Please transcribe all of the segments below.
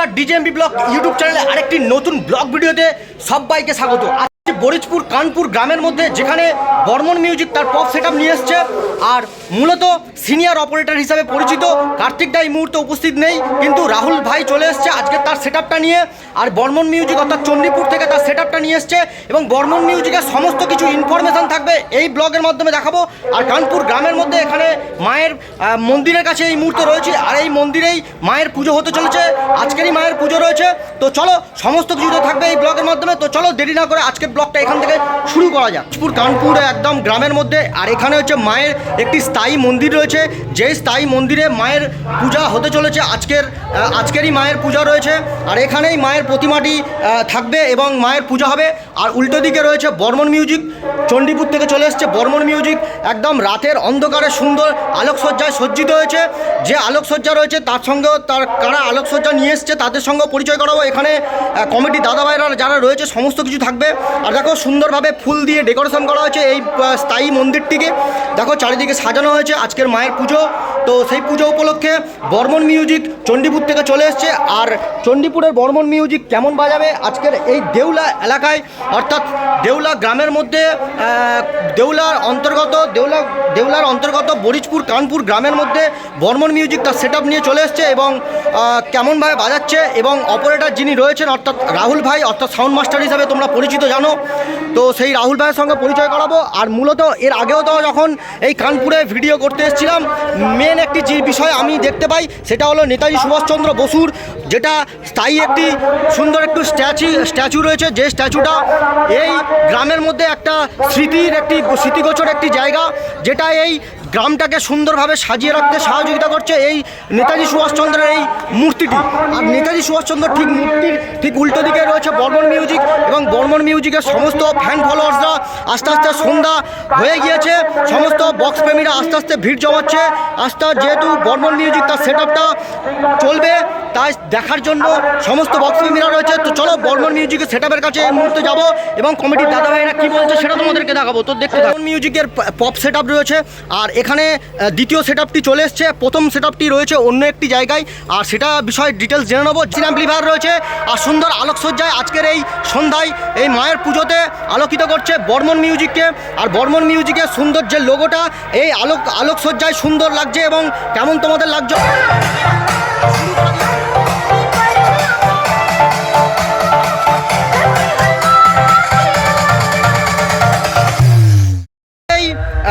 বন্ধুরা DJMB blog YouTube চ্যানেলে আরেকটি নতুন ব্লগ ভিডিওতে সবাইকে স্বাগত। বরিজপুর কানপুর গ্রামের মধ্যে যেখানে বর্মন মিউজিক তার পপ সেট নিয়ে এসছে। আর মূলত সিনিয়র অপারেটর হিসাবে পরিচিত কার্তিক দা এই মুহূর্তে উপস্থিত নেই, কিন্তু রাহুল ভাই চলে এসছে আজকে তার সেট নিয়ে। আর বর্মন মিউজিক অর্থাৎ চণ্ডীপুর থেকে তার সেট নিয়ে এসছে এবং বর্মন মিউজিকের সমস্ত কিছু ইনফরমেশন থাকবে এই ব্লগের মাধ্যমে দেখাবো। আর কানপুর গ্রামের মধ্যে এখানে মায়ের মন্দিরের কাছে এই মুহূর্তে রয়েছে। আর এই মন্দিরেই মায়ের পুজো হতে চলেছে, আজকেরই মায়ের পুজো রয়েছে। তো চলো, সমস্ত কিছু তো থাকবে এই ব্লগের মাধ্যমে। তো চলো, দেরি না করে আজকের ব্লগটা এখান থেকে শুরু করা যাক। পুর কানপুর একদম গ্রামের মধ্যে, আর এখানে হচ্ছে মায়ের একটি স্থায়ী মন্দির রয়েছে। যে স্থায়ী মন্দিরে মায়ের পূজা হতে চলেছে, আজকের আজকেরই মায়ের পূজা রয়েছে। আর এখানেই মায়ের প্রতিমাটি থাকবে এবং মায়ের পূজা হবে। আর উল্টো দিকে রয়েছে বর্মন মিউজিক। চণ্ডীপুর থেকে চলে এসছে বর্মন মিউজিক। একদম রাতের অন্ধকারে সুন্দর আলোকসজ্জায় সজ্জিত হয়েছে। যে আলোকসজ্জা রয়েছে তার সঙ্গেও তার কারা আলোকসজ্জা নিয়ে এসছে তাদের সঙ্গেও পরিচয় করাবো। এখানে কমিটি দাদাভাইরা যারা রয়েছে সমস্ত কিছু থাকবে। আর দেখো সুন্দরভাবে ফুল দিয়ে ডেকোরেশন করা হয়েছে এই স্থায়ী মন্দিরটিকে। দেখো চারিদিকে সাজানো হয়েছে আজকের মায়ের পুজো। তো সেই পুজো উপলক্ষে বর্মন মিউজিক চণ্ডীপুর থেকে চলে এসছে। আর চণ্ডীপুরের বর্মন মিউজিক কেমন বাজাবে আজকের এই দেউলা এলাকায় অর্থাৎ দেউলা গ্রামের মধ্যে দেউলার অন্তর্গত, দেউলা, দেউলার অন্তর্গত বরিজপুর কানপুর গ্রামের মধ্যে বর্মন মিউজিক তার সেট নিয়ে চলে এসছে এবং কেমনভাবে বাজাচ্ছে এবং অপারেটার যিনি রয়েছেন, অর্থাৎ রাহুল ভাই, অর্থাৎ সাউন্ড মাস্টার হিসাবে তোমরা পরিচিত জানো। তো সেই রাহুল ভাইয়ের সঙ্গে পরিচয় করাবো। আর মূলত এর আগেও তো যখন এই কানপুরে ভিডিও করতে এসেছিলাম মেন একটি যে বিষয় আমি দেখতে পাই, সেটা হলো নেতাজি সুভাষচন্দ্র বসুর, যেটা স্থায়ী একটি সুন্দর একটু স্ট্যাচু স্ট্যাচু রয়েছে, যে স্ট্যাচুটা এই গ্রামের মধ্যে একটা স্মৃতির একটি স্মৃতিগোচর একটি জায়গা যেটা এই গ্রামটাকে সুন্দরভাবে সাজিয়ে রাখতে সহযোগিতা করছে এই নেতাজি সুভাষচন্দ্রের এই মূর্তিটি। আর নেতাজি সুভাষচন্দ্র ঠিক মূর্তির ঠিক উল্টো দিকে রয়েছে বর্মন মিউজিক এবং বর্মন মিউজিকের সমস্ত ফ্যান ফলোয়ার্সরা আস্তে আস্তে সন্ধ্যা হয়ে গিয়েছে। সমস্ত বক্স প্রেমীরা আস্তে আস্তে ভিড় জমাচ্ছে। আস্তে যেহেতু বর্মন মিউজিক তার সেট চলবে, তাই দেখার জন্য সমস্ত বক্স প্রেমীরা রয়েছে। তো চলো বর্মন মিউজিকের সেট কাছে এই মুহূর্তে যাব এবং কমিটির দাদা ভাইরা কী বলছে সেটা তোমাদেরকে দেখাবো। তো দেখতে মিউজিকের পপ সেট রয়েছে। আর এখানে দ্বিতীয় সেট চলে এসছে প্রথম সেট রয়েছে অন্য একটি জায়গায়। আর সেটা বিষয়ে ডিটেলস জেনে নেব। চিনাম্পলিফায়ার রয়েছে আর সুন্দর আলোকসজ্জায় আজকের এই সন্ধ্যায় এই মায়ের পুজোতে আলোকিত করছে বর্মন মিউজিককে। আর বর্মন মিউজিকের সুন্দর যে লোগোটা এই আলোক আলোকসজ্জায় সুন্দর লাগছে এবং কেমন তোমাদের লাগছে?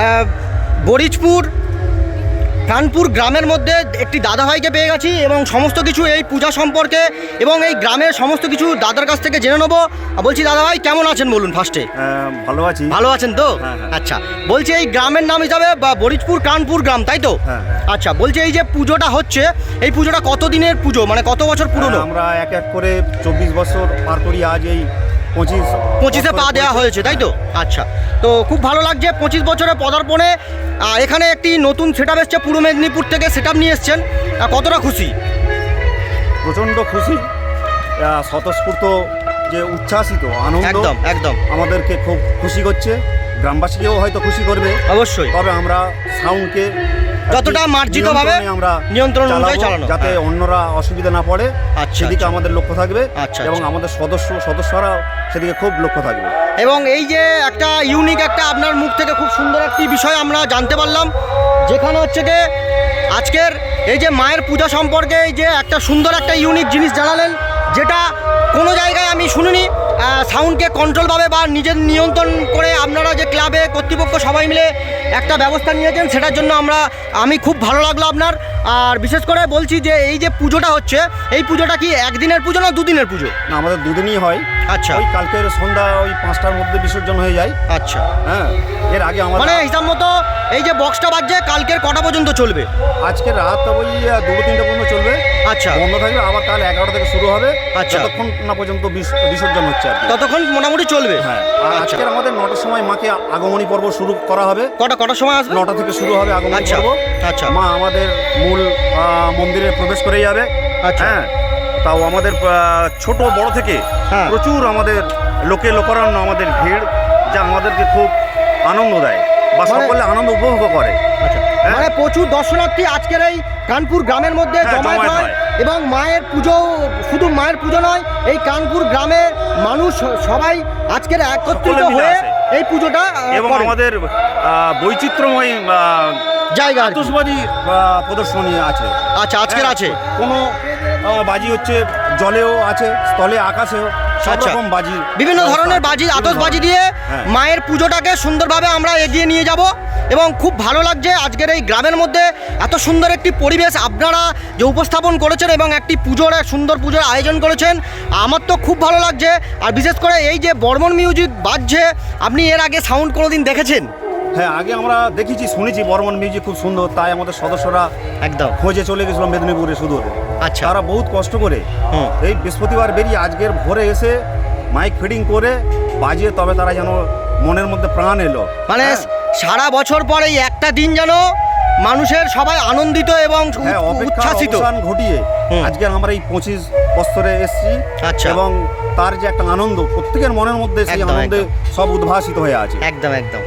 আহ, বরিজপুর কানপুর গ্রামের মধ্যে একটি দাদাভাইকে পেয়ে গেছি এবং সমস্ত কিছু এই পূজা সম্পর্কে এবং এই গ্রামের সমস্ত কিছু দাদার কাছ থেকে জেনে নেব। বলছি দাদাভাই কেমন আছেন বলুন ফার্স্টে হ্যাঁ, ভালো আছি। ভালো আছেন তো? হ্যাঁ, হ্যাঁ। আচ্ছা বলছি এই গ্রামের নাম হিসাবে বা বরিজপুর কানপুর গ্রাম তাই তো। আচ্ছা বলছি এই যে পুজোটা হচ্ছে এই পুজোটা কত দিনের পুজো? মানে কত বছর পুরনো? আমরা এক এক করে চব্বিশ বছর পার করি আজ এই পঁচিশ পঁচিশে পা দেওয়া হয়েছে তাই তো? আচ্ছা। তো খুব ভালো লাগছে পঁচিশ বছরে পদার্পণে এখানে একটি নতুন সেট এসছে পূর্ব মেদিনীপুর থেকে সেট নিয়ে এসছেন। কতটা খুশি? প্রচণ্ড খুশি। স্বতঃস্ফূর্ত যে উচ্ছ্বাসিত আনন্দ একদম একদম। আমাদেরকে খুব খুশি করছে। গ্রামবাসীকেও হয়তো খুশি করবে। অবশ্যই। তবে আমরা সাউন্ডকে যতটা মার্জিতভাবে নিয়ন্ত্রণে আমরা নিয়ন্ত্রণ অনুযায়ী চালানো। যাতে হ্যাঁ। অন্যরা অসুবিধা না পড়ে আচ্ছা, সেদিকে আচ্ছা। আমাদের লক্ষ্য থাকবে আচ্ছা, এবং। আমাদের সদস্য সদস্যরা সেদিকে খুব লক্ষ্য থাকবে এবং এই যে একটা ইউনিক একটা আপনার মুখ থেকে খুব সুন্দর একটি বিষয় আমরা জানতে পারলাম যেখানে হচ্ছে যে আজকের এই যে মায়ের পূজা সম্পর্কে এই যে একটা সুন্দর একটা ইউনিক জিনিস জানালেন যেটা কোনো জায়গায় আমি শুনিনি সাউন্ডকে কন্ট্রোলভাবে বা নিজের নিয়ন্ত্রণ করে আপনারা যে ক্লাবে কর্তৃপক্ষ সবাই মিলে একটা ব্যবস্থা নিয়েছেন সেটার জন্য আমরা আমি খুব ভালো লাগল আপনার। আর বিশেষ করে বলছি যে এই যে পুজোটা হচ্ছে এই পুজোটা কি একদিনের পুজো না দুদিনের পুজো? না আমাদের দুদিনই হয়। আচ্ছা। ওই কালকের সন্ধ্যা ওই পাঁচটার মধ্যে বিসর্জন হয়ে যায়। আচ্ছা। হ্যাঁ এর আগে আমার মানে হিসাব মতো এই যে বক্সটা বাজছে কালকের কটা পর্যন্ত চলবে? আজকে রাত ওই দুটো তিনটে পর্যন্ত চলবে। আচ্ছা। বন্ধ থাকবে আবার কাল এগারোটা থেকে শুরু হবে। আচ্ছা। যতক্ষণ না পর্যন্ত বিস- বিসর্জন হচ্ছে আর ততক্ষণ মোটামুটি চলবে? হ্যাঁ। আর আচ্ছা। আজকের আমাদের নটার সময় মাকে আগমনী পর্ব শুরু করা হবে। কটা কটার সময় আসবে নটা থেকে শুরু হবে আগমনী আচ্ছা, আচ্ছা। মা আমাদের মূল মন্দিরে প্রবেশ করে যাবে আচ্ছা। হ্যাঁ তাও আমাদের ছোট বড় থেকে হ্যাঁ। প্রচুর আমাদের লোকে লোকারণ্য আমাদের ভিড় যা আমাদেরকে খুব আনন্দ দেয় বা মানে- সকলে আনন্দ উপভোগ করে আচ্ছা হ্যাঁ। মানে প্রচুর দর্শনার্থী আজকের এই কানপুর গ্রামের মধ্যে হ্যাঁ, জমায়েত হয়। এবং মায়ের পুজো শুধু মায়ের পুজো নয় এই কানপুর গ্রামের মানুষ সবাই আজকের একত্রিত হয়ে। এই পুজোটা এবং আমাদের বৈচিত্র্যময় জায়গা আহ, প্রদর্শনী আছে। আচ্ছা আজকের হ্যাঁ, আছে। কোনো বাজি হচ্ছে জলেও আছে স্থলে আকাশেও সব আচ্ছা। রকম বাজি বিভিন্ন ধরনের বাজি আতসবাজি দিয়ে হ্যাঁ। মায়ের পুজোটাকে সুন্দরভাবে আমরা এগিয়ে নিয়ে যাব। এবং খুব ভালো লাগছে আজকের এই গ্রামের মধ্যে এত সুন্দর একটি পরিবেশ আপনারা যে উপস্থাপন করেছেন এবং একটি পুজোর এক সুন্দর পুজোর আয়োজন করেছেন আমার তো খুব ভালো লাগছে আর বিশেষ করে এই যে বর্মন মিউজিক বাজছে আপনি এর আগে সাউন্ড কোনোদিন দেখেছেন হ্যাঁ আগে আমরা দেখেছি শুনেছি বর্মন মিউজিক খুব সুন্দর তাই আমাদের সদস্যরা একদম খোঁজে চলে গেছিল মেদিনীপুরে শুধু আচ্ছা। তারা বহুত কষ্ট করে। এই বৃহস্পতিবার বেরিয়ে আজকের ভোরে এসে মাইক ফিডিং করে বাজিয়ে তবে তারা যেন মনের মধ্যে প্রাণ এলো মানে হ্যাঁ। সারা বছর পরে একটা দিন যেন মানুষের সবাই আনন্দিত এবং হ্যাঁ উচ্ছ্বাসিত। ঘটিয়ে আজকে আমরা এই পঁচিশ বছরে এসেছি আচ্ছা। এবং তার যে একটা আনন্দ প্রত্যেকের মনের মধ্যে সেই আনন্দে সব উদ্ভাসিত হয়ে আছে। একদম একদম।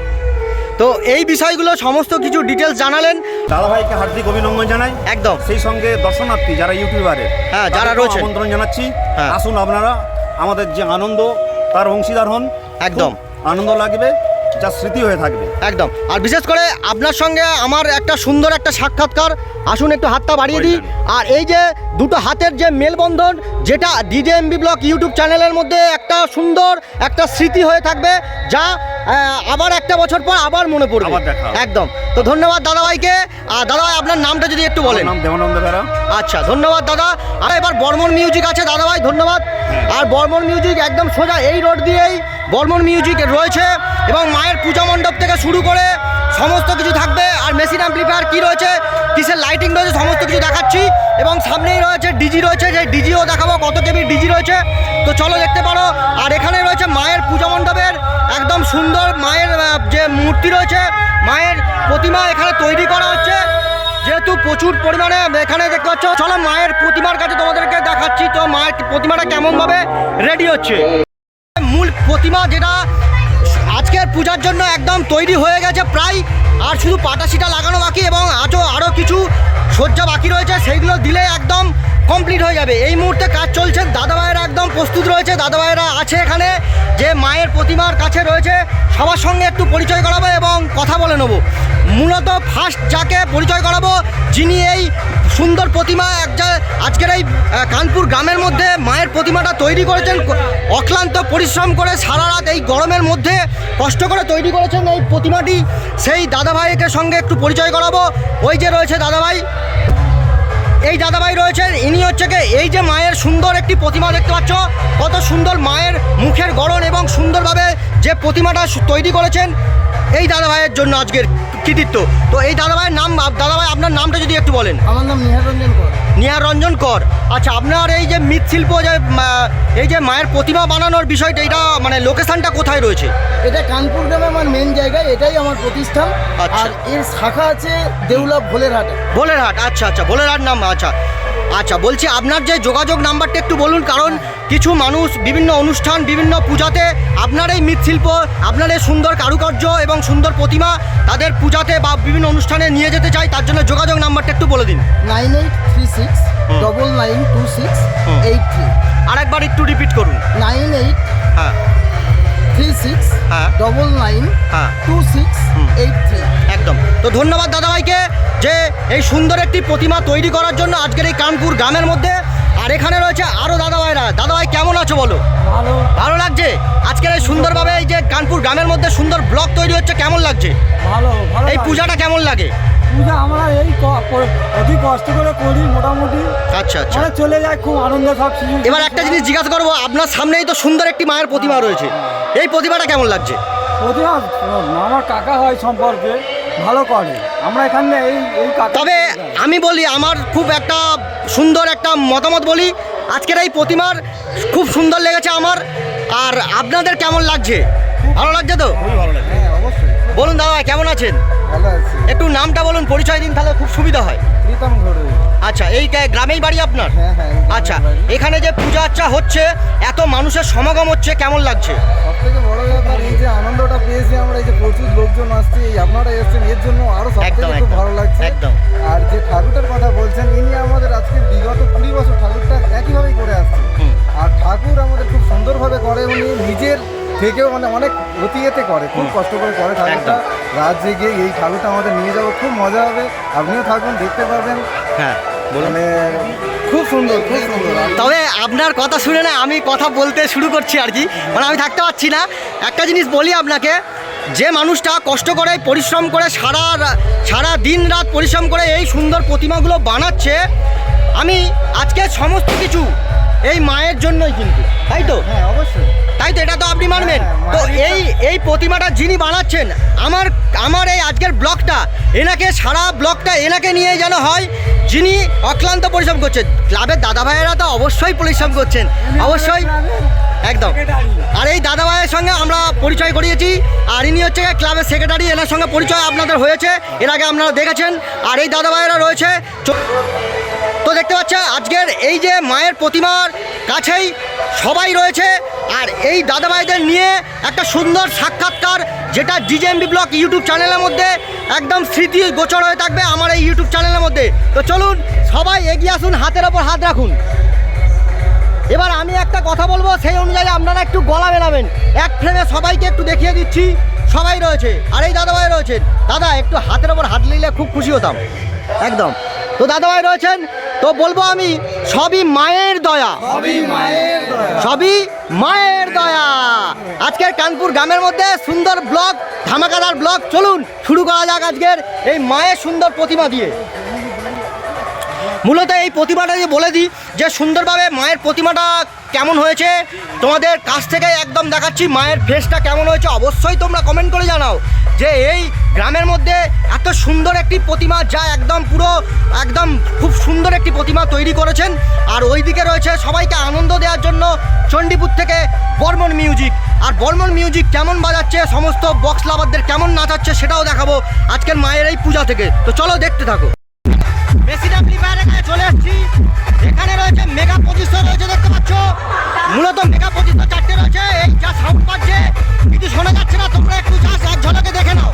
তো এই বিষয়গুলো সমস্ত কিছু ডিটেলস জানালেন। দাদাভাইকে হার্দিক অভিনন্দন জানাই। একদম। সেই সঙ্গে দর্শনার্থী যারা ইউটিউবারের হ্যাঁ, যারা রয়েছে। আমন্ত্রণ জানাচ্ছি। হ্যাঁ। আসুন আপনারা আমাদের যে আনন্দ তার অংশীদার হন। একদম। আনন্দ লাগবে। যা স্মৃতি হয়ে থাকবে। একদম। আর বিশেষ করে আপনার সঙ্গে আমার একটা সুন্দর একটা সাক্ষাৎকার। আসুন একটু হাতটা বাড়িয়ে দিই। আর এই যে দুটো হাতের যে মেলবন্ধন যেটা ডিজেএমবি ব্লক ইউটিউব চ্যানেলের মধ্যে একটা সুন্দর একটা স্মৃতি হয়ে থাকবে যা আবার একটা বছর পর আবার মনে পড়বে। আবার দেখা একদম। তো ধন্যবাদ দাদাভাইকে। আর দাদা ভাই আপনার নামটা যদি একটু বলেন। নাম দেবানন্দ বেরা আচ্ছা ধন্যবাদ দাদা। আর এবার বর্মন মিউজিক আছে দাদাভাই ধন্যবাদ। আর বর্মন মিউজিক একদম সোজা এই রোড দিয়েই বর্মন মিউজিক রয়েছে। এবং মায়ের পূজা মণ্ডপ থেকে শুরু করে সমস্ত কিছু থাকবে। আর মেশিন অ্যাম্পলিফায়ার কী রয়েছে? কিসের লাইটিং রয়েছে? সমস্ত কিছু দেখাচ্ছি। এবং সামনেই রয়েছে ডিজি রয়েছে। যে ডিজিও দেখাবো, কত কেবির ডিজি রয়েছে। তো চলো দেখতে পারো। আর এখানে রয়েছে মায়ের পূজা মণ্ডপের একদম সুন্দর মায়ের যে মূর্তি রয়েছে, মায়ের প্রতিমা এখানে তৈরি করা হচ্ছে। যেহেতু প্রচুর পরিমাণে এখানে দেখতে পাচ্ছ, চলো মায়ের প্রতিমার কাছে তোমাদেরকে দেখাচ্ছি। তো মায়ের প্রতিমাটা কেমনভাবে রেডি হচ্ছে? মূল প্রতিমা যেটা আজকের পূজার জন্য একদম তৈরি হয়ে গেছে প্রায়। আর শুধু পাটাশিটা লাগানো বাকি এবং আজও আরও কিছু সজ্জা বাকি রয়েছে, সেইগুলো দিলে একদম কমপ্লিট হয়ে যাবে। এই মুহূর্তে কাজ চলছে। দাদাভাইয়েরা একদম প্রস্তুত রয়েছে। দাদাভাইয়েরা আছে এখানে। যে মায়ের প্রতিমার কাছে রয়েছে। সবার সঙ্গে একটু পরিচয় করাবো এবং কথা বলে নেব। মূলত ফার্স্ট যাকে পরিচয় করাবো, যিনি এই সুন্দর প্রতিমা এক জা- আজকের এই কানপুর গ্রামের মধ্যে মায়ের প্রতিমাটা তৈরি করেছেন। অক্লান্ত পরিশ্রম করে সারা রাত এই গরমের মধ্যে কষ্ট করে তৈরি করেছেন এই প্রতিমাটি। সেই দাদাভাইকে সঙ্গে একটু পরিচয় করাবো। ওই যে রয়েছে দাদাভাই। এই দাদাভাই রয়েছেন, ইনি হচ্ছে কি, এই যে মায়ের সুন্দর একটি প্রতিমা দেখতে পাচ্ছ, কত সুন্দর মায়ের মুখের গড়ন এবং সুন্দরভাবে যে প্রতিমাটা তৈরি করেছেন, এই দাদাভাইয়ের জন্য আজকের কৃতিত্ব। তো এই দাদাভাইয়ের নাম দাদাভাই আপনার নামটা যদি একটু বলেন। আমার নাম নিহার রঞ্জন কর। নিহার রঞ্জন কর। আচ্ছা আপনার এই যে মৃৎশিল্প যে এই যে মায়ের প্রতিমা বানানোর বিষয়টা এটা মানে লোকেশনটা কোথায় রয়েছে? এটা কানপুর গ্রামে আমার মেন জায়গায় এটাই আমার প্রতিষ্ঠান। আচ্ছা। আর এর শাখা আছে দেউলা ভোলেরহাটে। ভোলেরহাট আচ্ছা আচ্ছা ভোলেরহাট নাম আচ্ছা। আচ্ছা বলছি আপনার যে যোগাযোগ নাম্বারটা একটু বলুন কারণ কিছু মানুষ বিভিন্ন অনুষ্ঠান বিভিন্ন পূজাতে আপনার এই মৃৎশিল্প আপনার এই সুন্দর কারুকার্য এবং সুন্দর প্রতিমা তাদের পূজাতে বা বিভিন্ন অনুষ্ঠানে নিয়ে যেতে চাই তার জন্য যোগাযোগ নাম্বারটা একটু বলে দিন। Nine eight three six double nine two six eight three. আরেকবার একটু রিপিট করুন। নাইন এইট হ্যাঁ। থ্রি সিক্স হ্যাঁ। ডবল নাইন হ্যাঁ। Two six eight three. একদম। তো ধন্যবাদ দাদাভাইকে যে এই সুন্দর একটি প্রতিমা তৈরি করার জন্য আজকের এই কানপুর গ্রামের মধ্যে। আর এখানে রয়েছে আরও দাদা ভাই কেমন আছো বলো? ভালো। ভালো লাগছে? আজকের এই সুন্দরভাবে এই যে কানপুর গ্রামের মধ্যে সুন্দর ব্লক তৈরি হচ্ছে কেমন লাগছে? ভালো ভালো এই পূজাটা কেমন লাগে? পূজা আমরা এই অতি কষ্ট করে করি মোটামুটি। আচ্ছা আচ্ছা। মানে চলে যায় খুব আনন্দ সব এবার একটা জিনিস জিজ্ঞাসা করব আপনার সামনেই তো সুন্দর একটি মায়ের প্রতিমা রয়েছে। এই প্রতিমাটা কেমন লাগছে? প্রতিমা আমার কাকা হয় সম্পর্কে। ভালো করে। আমরা এখানে এই এই তবে আমি বলি আমার খুব একটা সুন্দর একটা মতামত বলি। আজকের এই প্রতিমার খুব সুন্দর লেগেছে আমার। আর আপনাদের কেমন লাগছে? ভালো লাগছে তো? বলুন দাদা কেমন আছেন? একটু নামটা বলুন পরিচয় দিন তাহলে খুব সুবিধা হয়। প্রীতম ঘরে আচ্ছা এই গ্রামেই বাড়ি আপনার? হ্যাঁ হ্যাঁ আচ্ছা এখানে যে পূজা আচ্ছা হচ্ছে এত মানুষের সমাগম হচ্ছে কেমন লাগছে? সব থেকে বড় ব্যাপার এই যে আনন্দটা পেয়েছি আমরা এই যে প্রচুর লোকজন আসছে এই আপনারা এসেছেন এর জন্য আরও সব একদম, থেকে খুব ভালো লাগছে। একদম। আর যে ঠাকুরটার কথা বলছেন ইনি আমাদের আজকে বিগত কুড়ি বছর ঠাকুরটা একইভাবেই করে আসছে আর ঠাকুর আমাদের খুব সুন্দরভাবে করে উনি নিজের থেকেও মানে অনেক অতিয়েতে করে খুব কষ্ট করে করে ঠাকুরটা রাত জেগে এই ঠাকুরটা আমাদের নিয়ে যাব খুব মজা হবে। আপনিও থাকুন দেখতে পাবেন হ্যাঁ মানে খুব সুন্দর খুব সুন্দর। তবে আপনার কথা শুনে না আমি কথা বলতে শুরু করছি আর কি। মানে আমি থাকতে পারছি না। একটা জিনিস বলি আপনাকে যে মানুষটা কষ্ট করে পরিশ্রম করে সারা সারা দিন রাত পরিশ্রম করে এই সুন্দর প্রতিমাগুলো বানাচ্ছে আমি আজকে সমস্ত কিছু এই মায়ের জন্যই কিন্তু। তাই তো? হ্যাঁ অবশ্যই। তাই তো এটা তো আপনি মানবেন। হ্যাঁ, তো এই এই প্রতিমাটা যিনি বানাচ্ছেন আমার আমার এই আজকের ব্লগটা এনাকে সারা ব্লগটা এনাকে নিয়ে যেন হয় যিনি অক্লান্ত পরিশ্রম করছেন। ক্লাবের দাদা ভাইয়েরা তো অবশ্যই পরিশ্রম করছেন। অবশ্যই। একদম। আর এই দাদা ভাইয়ের সঙ্গে আমরা পরিচয় করিয়েছি। আর ইনি হচ্ছে ক্লাবের সেক্রেটারি এনার সঙ্গে পরিচয় আপনাদের হয়েছে। এর আগে আপনারা দেখেছেন। আর এই দাদা ভাইয়েরা রয়েছে। তো দেখতে পাচ্ছেন আজকের এই যে মায়ের প্রতিমার কাছেই সবাই রয়েছে, আর এই দাদাভাইদের নিয়ে একটা সুন্দর সাক্ষাৎকার, যেটা ডিজেএমবি ব্লগ ইউটিউব চ্যানেলের মধ্যে একদম স্মৃতি গোচর হয়ে থাকবে আমার এই ইউটিউব চ্যানেলের মধ্যে। তো চলুন, সবাই এগিয়ে আসুন, হাতের ওপর হাত রাখুন। এবার আমি একটা কথা বলব, সেই অনুযায়ী আপনারা একটু গলা মেলাবেন। এক ফ্রেমে সবাইকে একটু দেখিয়ে দিচ্ছি, সবাই রয়েছে, আর এই দাদাভাই রয়েছেন। দাদা, একটু হাতের ওপর হাত নিলে খুব খুশি হতাম। একদম। তো দাদাভাই রয়েছেন তো বলব আমি সবই মায়ের দয়া। সবই মায়ের দয়া। আজকের কানপুর গ্রামের মধ্যে সুন্দর ব্লক ধামাকাদার ব্লক চলুন শুরু করা যাক আজকের এই মায়ের সুন্দর প্রতিমা দিয়ে। মূলত এই প্রতিমাটা যে বলে দিই যে সুন্দরভাবে মায়ের প্রতিমাটা কেমন হয়েছে? তোমাদের কাছ থেকে একদম দেখাচ্ছি মায়ের ফেসটা কেমন হয়েছে। অবশ্যই তোমরা কমেন্ট করে জানাও যে এই গ্রামের মধ্যে এত সুন্দর একটি প্রতিমা যা একদম পুরো, একদম খুব সুন্দর একটি প্রতিমা তৈরি করেছেন। আর ওই দিকে রয়েছে সবাইকে আনন্দ দেওয়ার জন্য চণ্ডীপুর থেকে বর্মন মিউজিক আর বর্মন মিউজিক কেমন বাজাচ্ছে, সমস্ত বক্স লাভারদের কেমন নাচাচ্ছে সেটাও দেখাবো আজকের মায়ের এই পূজা থেকে। তো চলো দেখতে থাকো। মেশিন অ্যাম্পলিফায়ার এখানে চলে এসেছি এখানে রয়েছে মেগা পঁচিশশো রয়েছে, দেখতে পাচ্ছ? মূলত মেগা পঁচিশশো চারটে রয়েছে। এই যা সাউন্ড পাচ্ছে, কিছু শোনা যাচ্ছে না, তোমরা একটু এক ঝলকে দেখে নাও।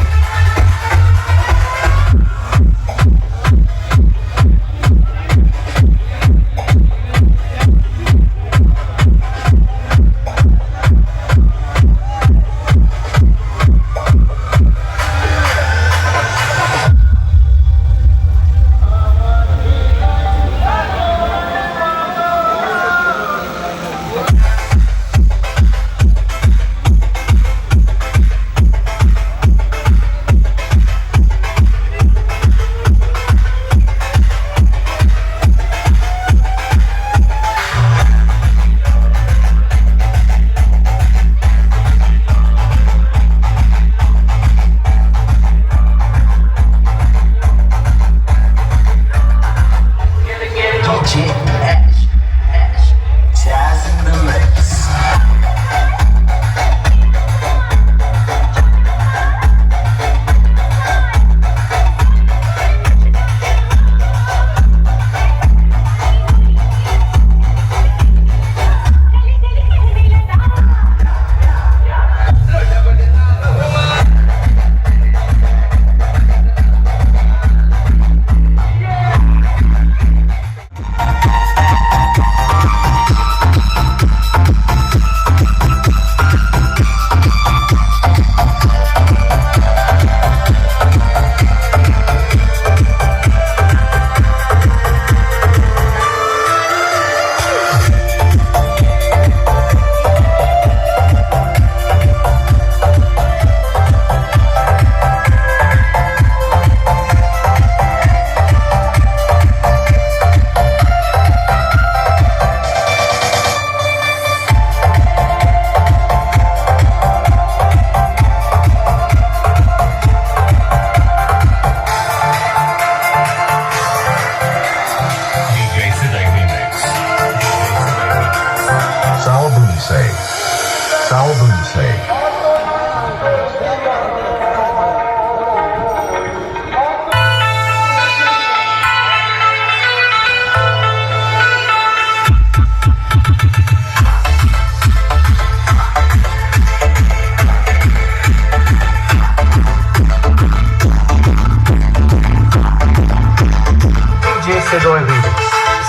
Jason.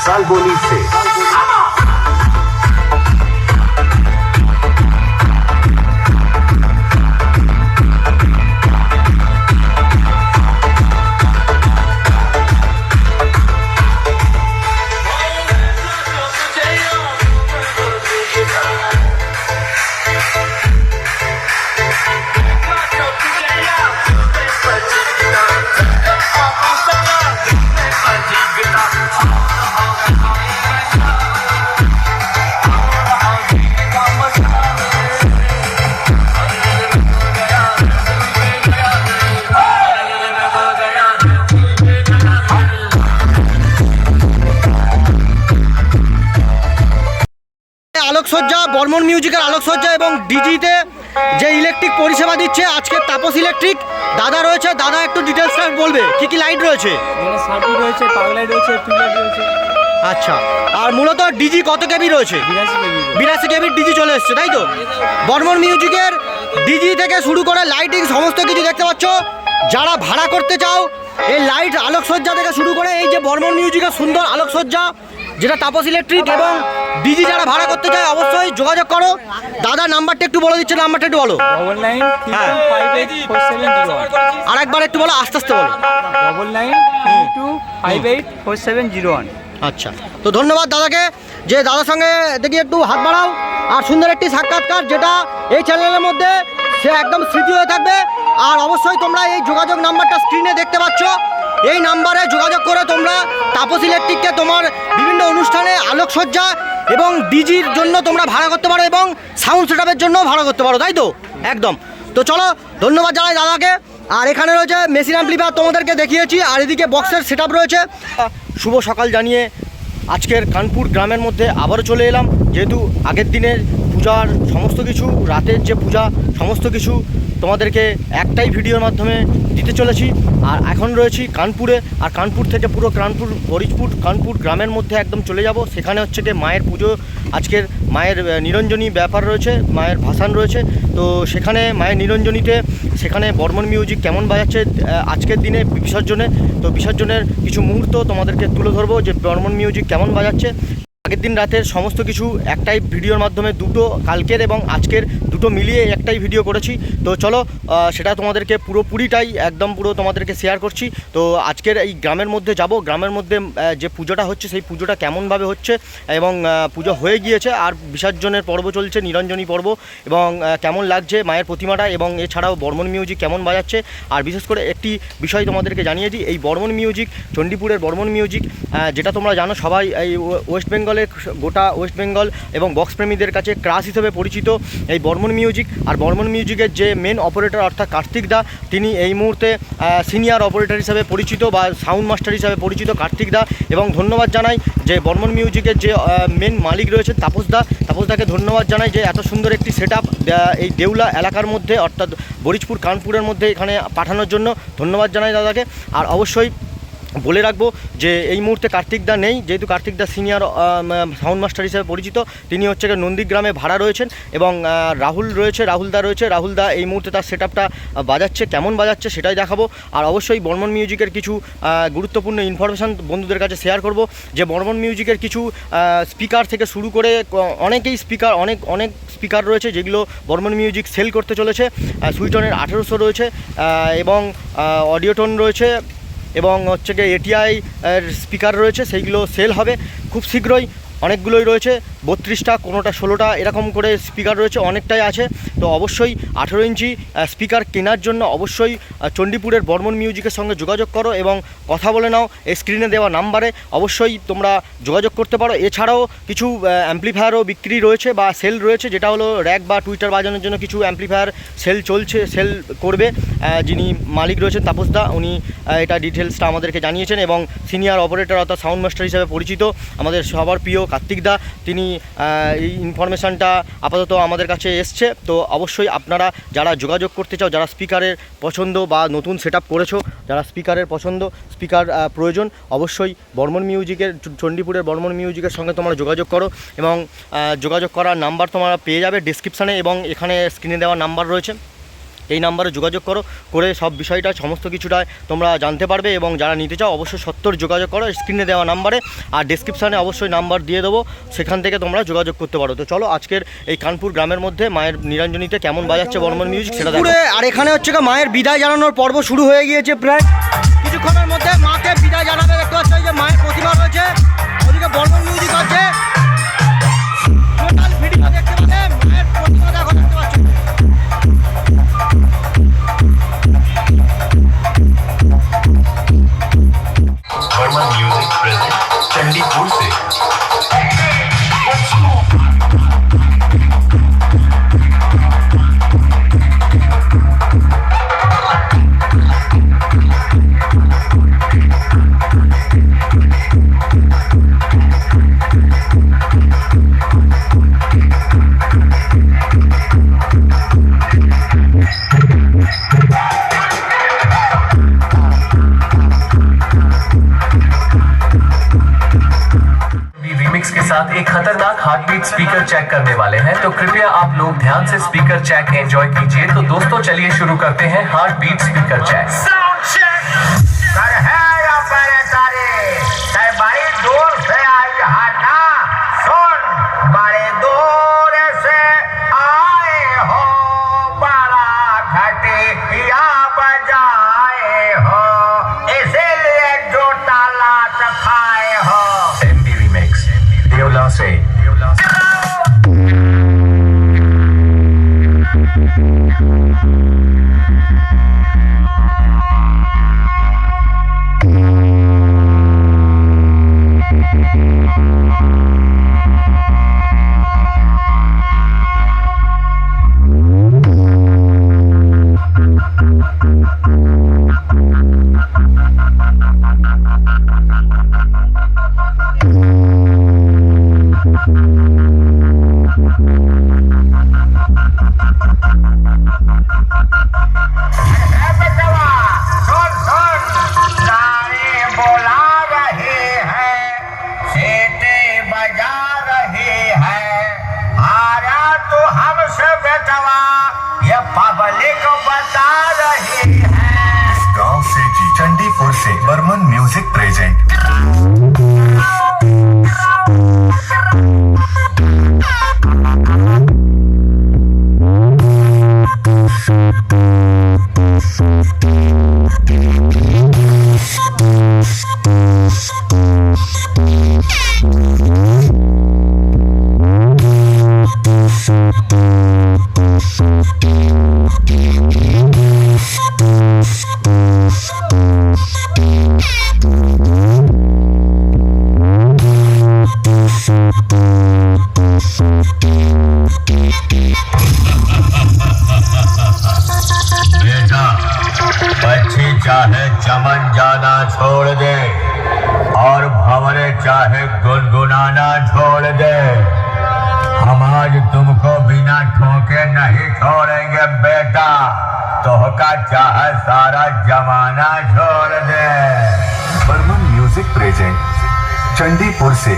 Salvo Lice. মিউজিকের আলোকসজ্জা এবং ডিজিতে যে ইলেকট্রিক পরিষেবা দিচ্ছে আজকে তাপস ইলেকট্রিক দাদা রয়েছে দাদা একটু ডিটেলসটা বলবে কি কি লাইট রয়েছে? রয়েছে পাগলাইট রয়েছে রয়েছে। আচ্ছা আর মূলত ডিজি কত কেবি রয়েছে? বিরাশি কেবির ডিজি চলে এসছে তাই তো? বর্মন মিউজিকের ডিজি থেকে শুরু করে লাইটিং সমস্ত কিছু দেখতে পাচ্ছ। যারা ভাড়া করতে চাও এই লাইট আলোকসজ্জা থেকে শুরু করে এই যে বর্মন মিউজিকের সুন্দর আলোকসজ্জা যেটা তাপস ইলেকট্রিক এবং ডিজি যারা ভাড়া করতে চায় অবশ্যই যোগাযোগ করো। দাদা নাম্বারটা একটু বলে দিচ্ছে নাম্বারটা একটু বলো। হ্যাঁ। আর একবার একটু বলো আস্তে আস্তে বলো। Double nine two five eight four seven zero one আচ্ছা তো ধন্যবাদ দাদাকে। যে দাদার সঙ্গে দেখি একটু হাত বাড়াও। আর সুন্দর একটি সাক্ষাৎকার যেটা এই চ্যানেলের মধ্যে সে একদম স্মৃতি হয়ে থাকবে। আর অবশ্যই তোমরা এই যোগাযোগ নাম্বারটা স্ক্রিনে দেখতে পাচ্ছ। এই নাম্বারে যোগাযোগ করে তোমরা তাপস ইলেকট্রিককে তোমার বিভিন্ন অনুষ্ঠানে আলোকসজ্জা এবং ডিজির জন্য তোমরা ভাড়া করতে পারো এবং সাউন্ড সেটআপের জন্য ভাড়া করতে পারো, তাই তো? একদম। তো চলো, ধন্যবাদ জানাই দাদাকে। আর এখানে রয়েছে মেশিন অ্যাম্পলিফায়ার, তোমাদেরকে দেখিয়েছি। আর এদিকে বক্সের সেটআপ রয়েছে। শুভ সকাল জানিয়ে আজকের কানপুর গ্রামের মধ্যে আবারও চলে এলাম। যেহেতু আগের দিনের পূজার সমস্ত কিছু, রাতের যে পূজা, সমস্ত কিছু তোমাদেরকে একটাই ভিডিওর মাধ্যমে দিতে চলেছি। আর এখন রয়েছি কানপুরে, আর কানপুর থেকে পুরো কানপুর হরিজপুর কানপুর গ্রামের মধ্যে একদম চলে যাব। সেখানে হচ্ছে গিয়ে মায়ের পুজো, আজকের মায়ের নিরঞ্জনী ব্যাপার রয়েছে, মায়ের ভাসান রয়েছে। তো সেখানে মায়ের নিরঞ্জনীতে, সেখানে বর্মন মিউজিক কেমন বাজাচ্ছে আজকের দিনে বিসর্জনে। তো বিসর্জনের কিছু মুহূর্ত তোমাদেরকে তুলে ধরবো যে বর্মন মিউজিক কেমন বাজাচ্ছে। আগের দিন রাতের সমস্ত কিছু একটাই ভিডিওর মাধ্যমে দুটো, কালকের এবং আজকের দুটো মিলিয়ে একটাই ভিডিও করেছি। তো চলো সেটা তোমাদেরকে পুরোপুরিটাই, একদম পুরো তোমাদেরকে শেয়ার করছি। তো আজকের এই গ্রামের মধ্যে যাব। গ্রামের মধ্যে যে পুজোটা হচ্ছে, সেই পুজোটা কেমনভাবে হচ্ছে এবং পুজো হয়ে গিয়েছে আর বিসর্জনের পর্ব চলছে, নিরঞ্জনী পর্ব এবং কেমন লাগছে মায়ের প্রতিমাটা এবং এছাড়াও বর্মন মিউজিক কেমন বাজাচ্ছে। আর বিশেষ করে একটি বিষয় তোমাদেরকে জানিয়ে দিই, এই বর্মন মিউজিক চণ্ডীপুরের বর্মন মিউজিক যেটা তোমরা জানো সবাই, এই ওয়ে- ওয়েস্ট বেঙ্গলের গোটা ওয়েস্ট বেঙ্গল এবং বক্স প্রেমীদের কাছে ক্রাস হিসেবে পরিচিত। এই বর্মন মিউজিক আর বর্মন মিউজিকের যে মেন অপারেটর অর্থাৎ কার্তিক দা, তিনি এই মুহূর্তে সিনিয়র অপারেটর হিসাবে পরিচিত বা সাউন্ড মাস্টার হিসাবে পরিচিত কার্তিক দা এবং ধন্যবাদ জানাই যে বর্মন মিউজিকের যে মেন মালিক রয়েছে তাপস দা, তাপস দাকে ধন্যবাদ জানাই যে এত সুন্দর একটি সেট এই দেউলা এলাকার মধ্যে অর্থাৎ বরিজপুর কানপুরের মধ্যে এখানে পাঠানোর জন্য ধন্যবাদ জানাই দাদাকে। আর অবশ্যই বলে রাখব যে এই মুহূর্তে কার্তিক দা নেই, যেহেতু কার্তিক দা সিনিয়র সাউন্ড মাস্টার হিসেবে পরিচিত, তিনি হচ্ছে নন্দীগ্রামে ভাড়া রয়েছেন এবং রাহুল রয়েছে, রাহুল দা রয়েছে, রাহুল দা এই মুহূর্তে তার সেট বাজাচ্ছে, কেমন বাজাচ্ছে সেটাই দেখাবো। আর অবশ্যই বর্মন মিউজিকের কিছু গুরুত্বপূর্ণ ইনফরমেশান বন্ধুদের কাছে শেয়ার করব, যে বর্মন মিউজিকের কিছু স্পিকার থেকে শুরু করে অনেকেই স্পিকার অনেক অনেক স্পিকার রয়েছে যেগুলো বর্মন মিউজিক সেল করতে চলেছে সুইটনের আঠেরোশো রয়েছে এবং অডিওটোন রয়েছে এবং হচ্ছে গিয়ে এটিআই স্পিকার রয়েছে সেইগুলো সেল হবে। খুব শীঘ্রই অনেকগুলোই রয়েছে। বত্রিশটা, কোনোটা ষোলোটা এরকম করে স্পিকার রয়েছে, অনেকটাই আছে। তো অবশ্যই আঠেরো ইঞ্চি স্পিকার কেনার জন্য অবশ্যই চণ্ডীপুরের বর্মন মিউজিকের সঙ্গে যোগাযোগ করো এবং কথা বলে নাও স্ক্রিনে দেওয়া নাম্বারে অবশ্যই তোমরা যোগাযোগ করতে পারো। এছাড়াও কিছু অ্যাম্প্লিফায়ারও বিক্রি রয়েছে বা সেল রয়েছে, যেটা হলো র্যাক বা টুইটার বাজানোর জন্য কিছু অ্যাম্প্লিফায়ার সেল চলছে সেল করবে। যিনি মালিক রয়েছেন তাপসদা উনি এটা ডিটেলসটা আমাদেরকে জানিয়েছেন এবং সিনিয়র অপারেটর অর্থাৎ সাউন্ড মাস্টার হিসেবে পরিচিত। আমাদের সবার প্রিয় কার্তিক দা, তিনি এই ইনফরমেশানটা আপাতত আমাদের কাছে এসছে। তো অবশ্যই আপনারা যারা যোগাযোগ করতে চাও, যারা স্পিকারের পছন্দ বা নতুন সেট আপ করেছ, যারা স্পিকারের পছন্দ স্পিকার প্রয়োজন, অবশ্যই বর্মন মিউজিকের চণ্ডীপুরের বর্মন মিউজিকের সঙ্গে তোমরা যোগাযোগ করো এবং যোগাযোগ করার নাম্বার তোমরা পেয়ে যাবে ডিসক্রিপশানে এবং এখানে স্ক্রিনে দেওয়া নাম্বার রয়েছে। এই নাম্বারে যোগাযোগ করো করে সব বিষয়টা সমস্ত কিছুটা তোমরা জানতে পারবে এবং যারা নিতে চাও অবশ্যই সত্তর যোগাযোগ করো স্ক্রিনে দেওয়া নাম্বারে আর ডিসক্রিপশানে অবশ্যই নাম্বার দিয়ে দেবো সেখান থেকে তোমরা যোগাযোগ করতে পারো। তো চলো আজকের এই কানপুর গ্রামের মধ্যে মায়ের নিরঞ্জনীতে কেমন বাজাচ্ছে বর্মন মিউজিক সেটা দেখো। আর এখানে হচ্ছে মায়ের বিদায় জানানোর পর্ব শুরু হয়ে গিয়েছে প্রায়। কিছুক্ষণের মধ্যে মাকে বিদায় জানাবে দেখতে পাচ্ছ যে মায়ের প্রতিমা রয়েছে ওদিকে বর্মন মিউজিক আছে Informa News. ध्यान से स्पीकर चेक एंजॉय कीजिए। तो दोस्तों, चलिए शुरू करते हैं heart beat speaker check music present. चमन जाना छोड़ दे, और भंवरे चाहे गुनगुनाना छोड़ दे। हम आज तुमको बिना ठोके नहीं छोड़ेंगे, बेटा। तोहका चाहे सारा जमाना छोड़ दे। बर्मन म्यूज़िक प्रेजेंट, चंडीपुर से।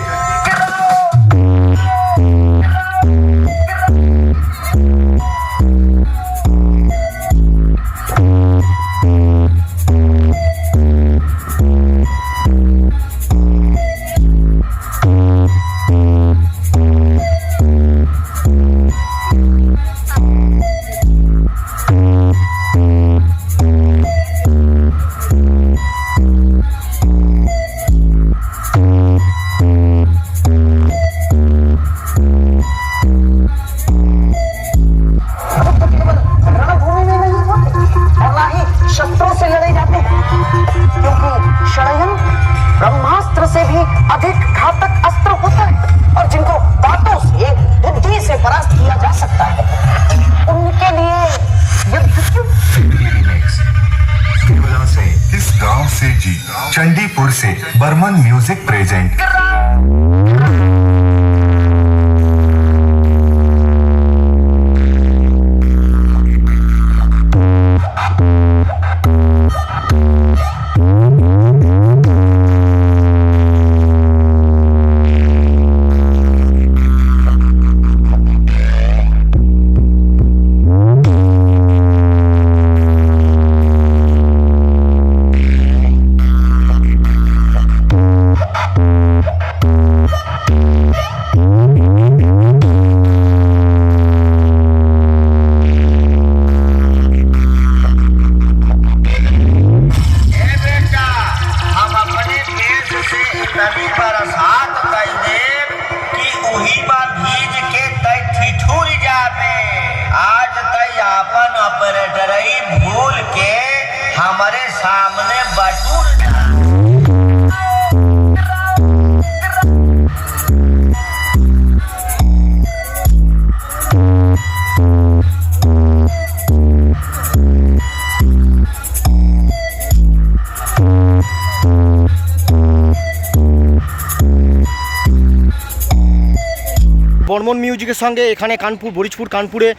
বর্মন মিউজিকের সঙ্গে এখানে কানপুর বরিচপুর কানপুরে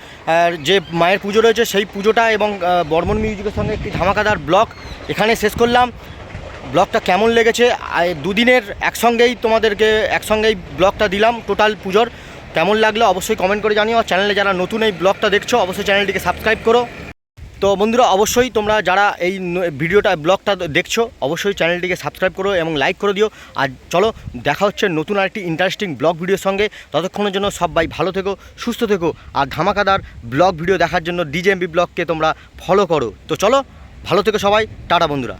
যে মায়ের পুজো রয়েছে সেই পুজোটা এবং বর্মন মিউজিকের সঙ্গে একটি ধামাকাদার ব্লক এখানে শেষ করলাম। ব্লকটা কেমন লেগেছে? দুদিনের একসঙ্গেই তোমাদেরকে একসঙ্গেই ব্লকটা দিলাম, টোটাল পুজোর। কেমন লাগল অবশ্যই কমেন্ট করে জানিও। চ্যানেলে যারা নতুন এই ব্লগটা দেখছ, অবশ্যই চ্যানেলটিকে সাবস্ক্রাইব করো। তো বন্ধুরা, অবশ্যই তোমরা যারা এই ভিডিওটা, ব্লগটা দেখছ, অবশ্যই চ্যানেলটিকে সাবস্ক্রাইব করো এবং লাইক করে দিও। আর চলো, দেখা হচ্ছে নতুন আরেকটি ইন্টারেস্টিং ব্লগ ভিডিওর সঙ্গে। ততক্ষণের জন্য সবাই ভালো থেকো, সুস্থ থেকো। আর ধামাকাদার ব্লগ ভিডিও দেখার জন্য ডিজেএমবি ব্লগকে তোমরা ফলো করো। তো চলো, ভালো থেকো সবাই। টাটা বন্ধুরা।